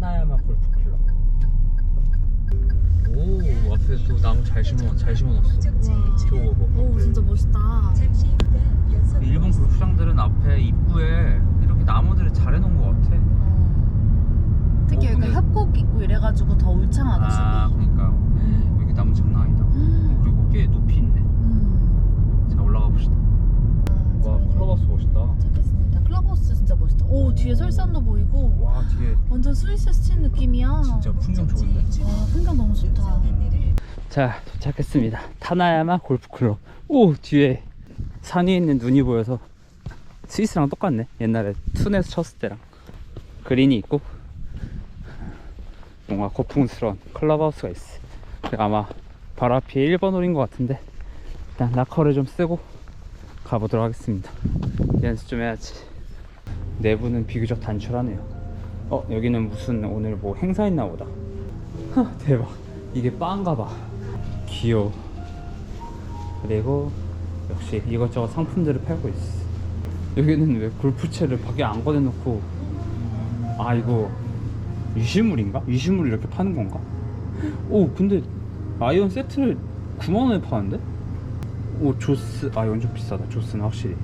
하나야마 골프 클럽. 오 앞에 또 나무 잘 심어 잘 심어놨어. 저거 봐. 오 앞에. 진짜 멋있다. 일본 골프장들은 앞에 입구에 이렇게 나무들을 잘 해놓은 것 같아. 어. 특히 어, 여기가 근데- 협곡 있고 이래가지고 더 울창하다 아 집이. 그러니까 여기 나무 장난 아니다. 음. 그리고 꽤 높이 있네. 음. 자 올라가 봅시다. 아, 와 클럽하우스 멋있다. 클럽하우스 진짜 멋있다. 오 뒤에 설산도 보이고 와 뒤에 완전 스위스 스친 느낌이야. 진짜 풍경 좋은데. 와 풍경 너무 좋다. 자 도착했습니다. 타나야마 골프클럽. 오 뒤에 산 위에 있는 눈이 보여서 스위스랑 똑같네. 옛날에 툰에서 쳤을 때랑. 그린이 있고 뭔가 고풍스러운 클럽하우스가 있어. 아마 바로 앞이 1번 홀인 것 같은데 일단 라커를 좀 쓰고 가보도록 하겠습니다. 연습 좀 해야지 내부는 비교적 단출하네요. 어 여기는 무슨 오늘 뭐 행사 있나 보다. 하, 대박. 이게 바인가 봐. 귀여워. 그리고 역시 이것저것 상품들을 팔고 있어. 여기는 왜 골프채를 밖에 안 꺼내놓고 아 이거 유실물인가? 유실물 이렇게 파는 건가? 오 근데 아이언 세트를 9만원에 파는데? 오 조스 아 이건 좀 비싸다. 조스는 확실히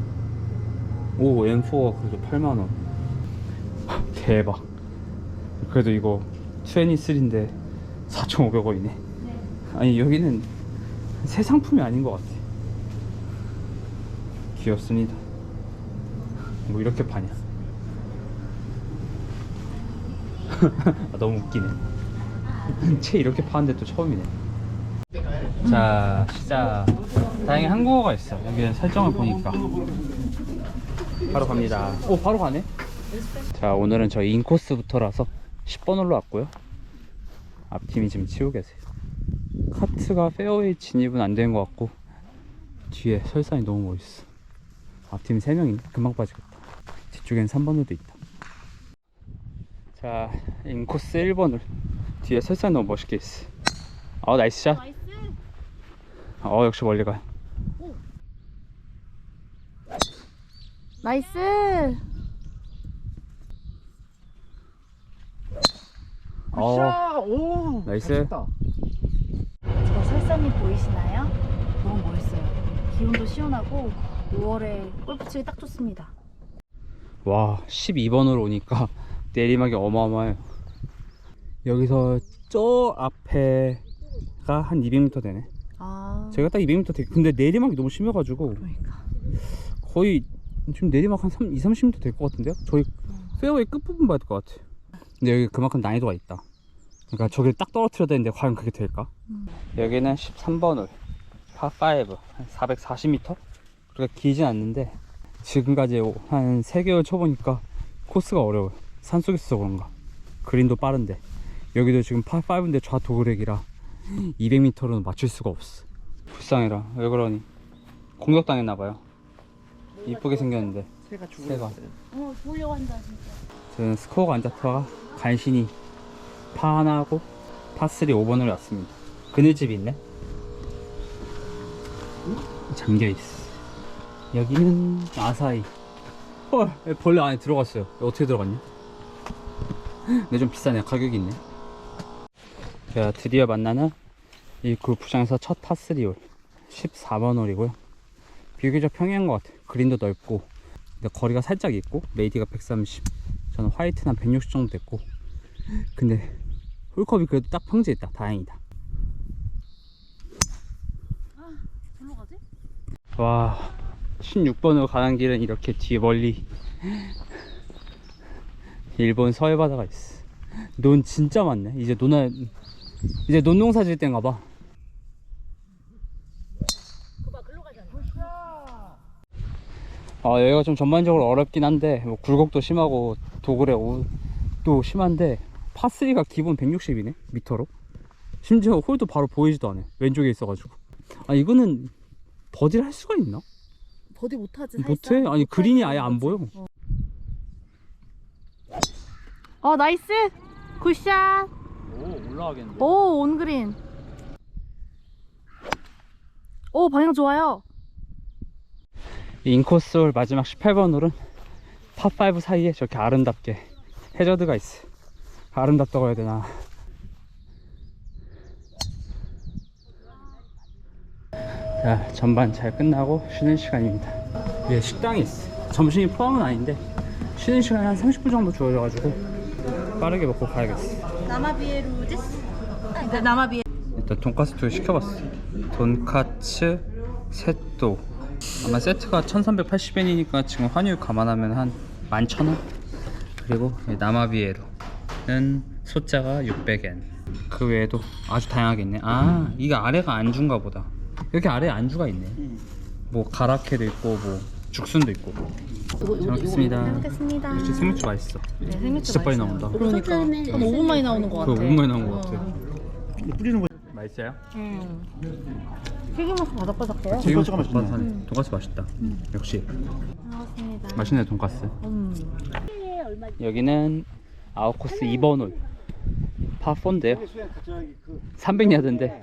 오 M4가 그래도 8만원. 대박. 그래도 이거 23인데 4,500원이네. 아니 여기는 새 상품이 아닌 것 같아. 귀엽습니다. 뭐 이렇게 파냐? 아, 너무 웃기네. 채 이렇게 파는데 또 처음이네. 자 시작. 다행히 한국어가 있어. 여기 설정을 보니까 바로 갑니다. 오 바로 가네? 자 오늘은 저희 인코스부터라서 10번 홀로 왔고요. 앞팀이 지금 치고 계세요. 카트가 페어웨이 진입은 안 된 것 같고 뒤에 설산이 너무 멋있어. 앞팀 3명이네 금방 빠지겠다. 뒤쪽엔 3번으로도 있다. 자 인코스 1번을 뒤에 설산이 너무 멋있게 있어. 어 나이스 샷. 나이스. 어 역시 멀리 가 나이스. 어오 나이스. 저 설산이 보이시나요? 너무 멋있어요. 기온도 시원하고 6월에 골프 치기 딱 좋습니다. 와 12번으로 오니까 내리막이 어마어마해요 여기서 저 앞에가 한 200m 되네 아. 제가 딱 200m 되게 근데 내리막이 너무 심해가지고 그러니까. 거의 지금 내리막 한 3, 2, 30m 될 것 같은데요? 저희 페어웨이 끝부분 봐야 될 것 같아. 근데 여기 그만큼 난이도가 있다. 그러니까 저길 딱 떨어뜨려야 되는데 과연 그게 될까? 음. 여기는 13번 홀. 파5 한 440m? 그렇게 길진 않는데 지금까지 한 3개월 쳐보니까 코스가 어려워요. 산속에서 그런가. 그린도 빠른데. 여기도 지금 파5인데 좌도그렉이라 200m로는 맞출 수가 없어. 불쌍해라. 왜 그러니? 공격당했나봐요 이쁘게 생겼는데. 새가 죽어 새가. 어, 보려고 한다 진짜. 저는 스코어가 안 잡다가 간신히 파 하나 하고 파3 5번으로 왔습니다. 그늘집이 있네? 잠겨있어. 여기는 아사히. 헐 벌레 안에 들어갔어요? 어떻게 들어갔냐 근데 좀 비싸네. 가격이 있네. 제가 드디어 만나는 이 골프장에서 첫 파3홀 14번 홀이고요 비교적 평이한 것 같아요. 그린도 넓고 근데 거리가 살짝 있고 메이디가 130 저는 화이트는 한 160 정도 됐고 근데 홀컵이 그래도 딱 평지에 있다. 다행이다? 와 16번으로 가는 길은 이렇게 뒤에 멀리 일본 서해 바다가 있어. 논 진짜 많네. 이제 논할 이제 논농사 질 때인가 봐 글로 가잖아. 아, 여기가 좀 전반적으로 어렵긴 한데 뭐 굴곡도 심하고 도굴의 오도 심한데 파3가 기본 160이네 미터로 심지어 홀도 바로 보이지도 않아 왼쪽에 있어가지고 아 이거는 버디를 할 수가 있나? 버디 못하지. 못해? 아니 그린이 아예 안 보여 어 나이스. 굿샷. 오 올라가겠는데 오 온그린. 오 방향 좋아요. 인코스 홀 마지막 18번 홀은 파5 사이에 저렇게 아름답게 해저드가 있어. 아름답다고 해야 되나? 자 전반 잘 끝나고 쉬는 시간입니다. 위에 식당이 있어. 점심이 포함은 아닌데 쉬는 시간이 한 30분 정도 주어져가지고 빠르게 먹고 가야겠어. 나마비에루 데스? 네, 나마비에 일단 돈까스 두 개 시켜봤어. 돈카츠 셋도 아마 세트가 1380엔이니까 지금 환율 감안하면 한 11,000원? 그리고 이 나마비에루는 소자가 600엔. 그 외에도 아주 다양하게 있네. 아 이게 아래가 안주인가 보다. 여기 아래에 안주가 있네. 뭐 가라케도 있고 뭐 죽순도 있고. 잘 먹겠습니다. 먹겠습니다. 역시 생맥주 맛있어. 네, 생맥주 진짜 빨리. 나온다. 그러니까. 한 5분 만에 나오는 것그 같아. 5분 만에 나온 것 같아. 뿌리는 거 맛있어요? 음. 튀김옷 바삭바삭해요. 지금 돈까스가 맛있네. 돈까스 맛있다 역시 반갑습니다. 맛있네 돈까스 음. 여기는 아웃코스 2번 홀 파4인데요 수행 갑자기 그 300야드인데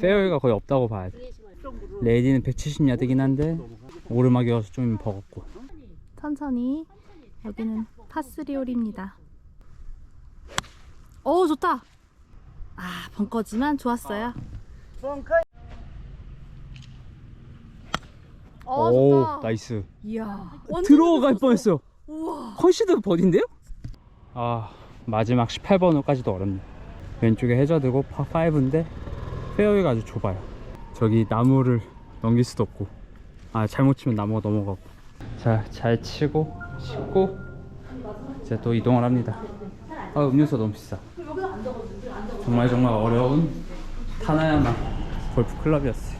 페어웨이가 거의 없다고 봐야 돼 레이디는 170야드긴 한데 오르막이어서 좀 버겁고 천천히 여기는 파스리홀입니다. 오 좋다. 아 벙커지만 좋았어요. 어오 좋다. 나이스 이야. 들어갈 뻔했어요 우와. 컨시드 버디인데요? 아 마지막 18번 홀까지도 어렵네 왼쪽에 해저드고 파5인데 페어웨이가 아주 좁아요 저기 나무를 넘길 수도 없고 아 잘못 치면 나무가 넘어가고 자잘 치고 씻고 이제 또 이동을 합니다 아 음료수 너무 비싸 정말 정말 어려운 타나야마 골프 클럽이었어요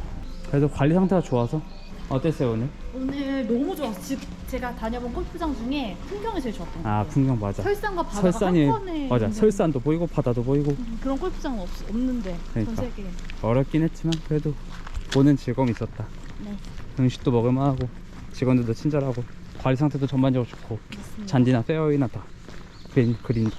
그래도 관리 상태가 좋아서 어땠어요 오늘? 오늘 너무 좋았어. 즉 제가 다녀본 골프장 중에 풍경이 제일 좋았던 것 아 같아요. 풍경 맞아 설산과 바다가 설산이 한 번에 맞아 있는 설산도 보이고 바다도 보이고 그런 골프장은 없, 없는데 그러니까. 전 세계에. 어렵긴 했지만 그래도 보는 즐거움이 있었다 네. 음식도 먹을만하고 직원들도 친절하고 관리 상태도 전반적으로 좋고 맞습니다. 잔디나 페어웨이나 다 그린, 그린도